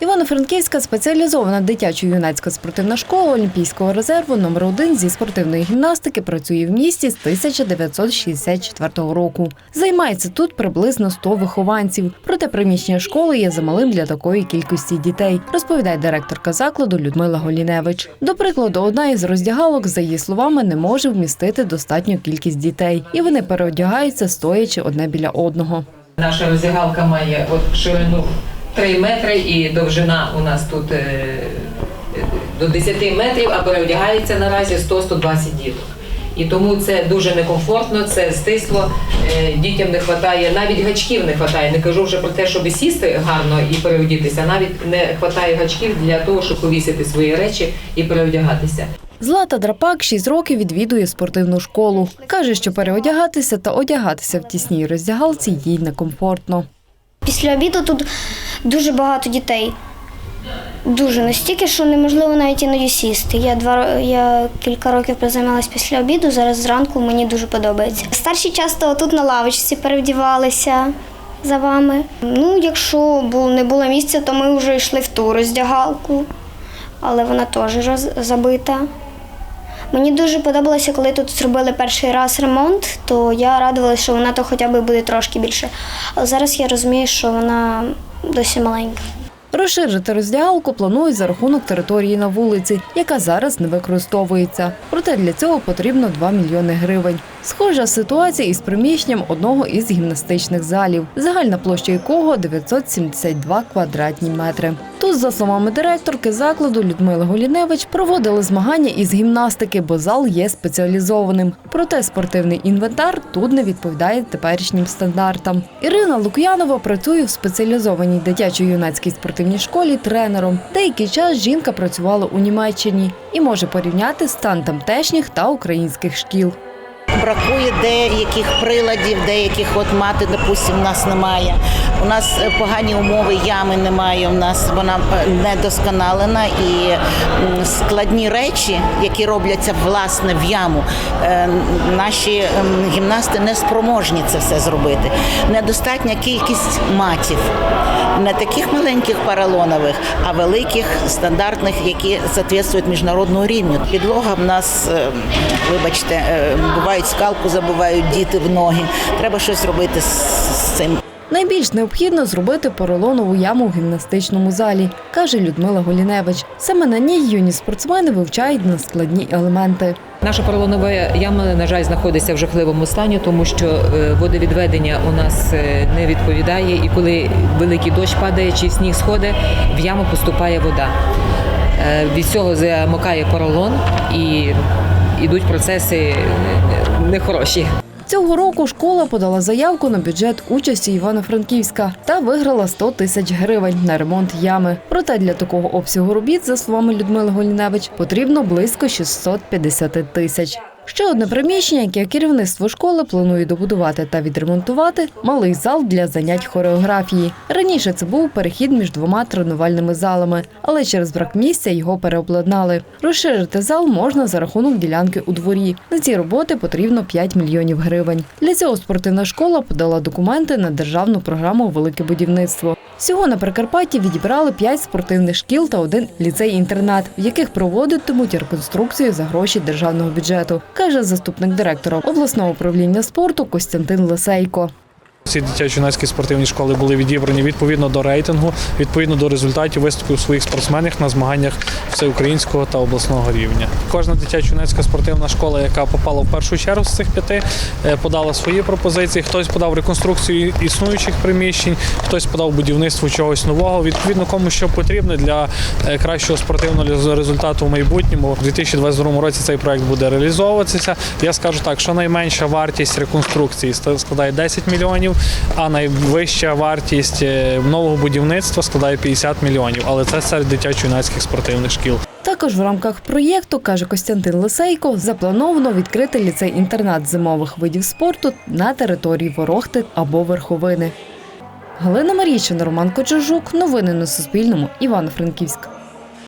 Івано-Франківська спеціалізована дитячо-юнацька спортивна школа Олімпійського резерву номер 1 зі спортивної гімнастики працює в місті з 1964 року. Займається тут приблизно 100 вихованців. Проте приміщення школи є замалим для такої кількості дітей, розповідає директорка закладу Людмила Голіневич. До прикладу, одна із роздягалок, за її словами, не може вмістити достатню кількість дітей, і вони переодягаються стоячи одне біля одного. Наша роздягалка має от ширину 3 метри і довжина у нас тут е, до 10 метрів, а переодягається наразі 100-120 діток. І тому це дуже некомфортно, це стисло. е, Дітям не вистачає, навіть гачків не вистачає. Не кажу вже про те, щоб сісти гарно і переодітися. Навіть не вистачає гачків для того, щоб повісити свої речі і переодягатися. Злата Драпак 6 років відвідує спортивну школу. Каже, що переодягатися та одягатися в тісній роздягалці їй некомфортно. Після обіду тут дуже багато дітей. Дуже настільки, що неможливо навіть іноді сісти. Я два я кілька років призаймалась після обіду. Зараз зранку мені дуже подобається. Старші часто тут на лавочці перевдівалися за вами. Ну, якщо не було місця, то ми вже йшли в ту роздягалку, але вона теж забита. Мені дуже подобалося, коли тут зробили перший раз ремонт, то я радувалася, що вона то хоча б буде трошки більше. Але зараз я розумію, що вона досі маленька. Розширити роздягалку планують за рахунок території на вулиці, яка зараз не використовується. Проте для цього потрібно 2 мільйони гривень. Схожа ситуація із приміщенням одного із гімнастичних залів, загальна площа якого 972 квадратні метри. Тут, за словами директорки закладу Людмили Голіневич, проводили змагання із гімнастики, бо зал є спеціалізованим. Проте спортивний інвентар тут не відповідає теперішнім стандартам. Ірина Лук'янова працює в спеціалізованій дитячо-юнацькій спортивній школі тренером. Деякий час жінка працювала у Німеччині і може порівняти стан тамтешніх та українських шкіл. Бракує деяких приладів, деяких от мати, допустимо, нас немає. У нас е, погані умови, ями немає. У нас вона е, недосконалена і складні речі, які робляться власне в яму. е, Наші гімнасти не спроможні це все зробити. Недостатня кількість матів, не таких маленьких паралонових, а великих стандартних, які соответствують міжнародному рівню. Підлога в нас, вибачте, бувають скалку, забувають діти в ноги. Треба щось робити з цим. Найбільш необхідно зробити поролонову яму в гімнастичному залі, каже Людмила Голіневич. Саме на ній юні спортсмени вивчають надскладні елементи. Наша поролонова яма, на жаль, знаходиться в жахливому стані, тому що е, водовідведення у нас е, не відповідає, і коли великий дощ падає чи сніг сходить, в яму поступає вода. Е, Від цього замокає поролон і йдуть процеси нехороші. Цього року школа подала заявку на бюджет участі Івано-Франківська та виграла 100 тисяч гривень на ремонт ями. Проте для такого обсягу робіт, за словами Людмили Голіневич, потрібно близько 650 тисяч. Ще одне приміщення, яке керівництво школи планує добудувати та відремонтувати малий зал для занять хореографії. Раніше це був перехід між двома тренувальними залами, але через брак місця його переобладнали. Розширити зал можна за рахунок ділянки у дворі. На ці роботи потрібно 5 мільйонів гривень. Для цього спортивна школа подала документи на державну програму Велике будівництво. Всього на Прикарпатті відібрали 5 спортивних шкіл та один ліцей-інтернат, в яких проводитимуть реконструкцію за гроші державного бюджету, каже заступник директора обласного управління спорту Костянтин Лисейко. Ці дитячо-юнацькі спортивні школи були відібрані відповідно до рейтингу, відповідно до результатів виступів своїх спортсменів на змаганнях всеукраїнського та обласного рівня. Кожна дитячо-юнацька спортивна школа, яка попала в першу чергу з цих п'яти, е, подала свої пропозиції. Хтось подав реконструкцію існуючих приміщень, хтось подав будівництво чогось нового. Відповідно, кому що потрібно для е, кращого спортивного результату в майбутньому. У 2022 році цей проект буде реалізовуватися. Я скажу так, що найменша вартість реконструкції складає 10 мільйонів, а найвища вартість е, нового будівництва складає 50 мільйонів. Але це серед дитячо-юнацьких спортивних шкіл. Також в рамках проєкту, каже Костянтин Лисейко, заплановано відкрити ліцей-інтернат зимових видів спорту на території Ворохти або Верховини. Галина Марійчина, Роман Кочержук. Новини на Суспільному. Івано-Франківськ.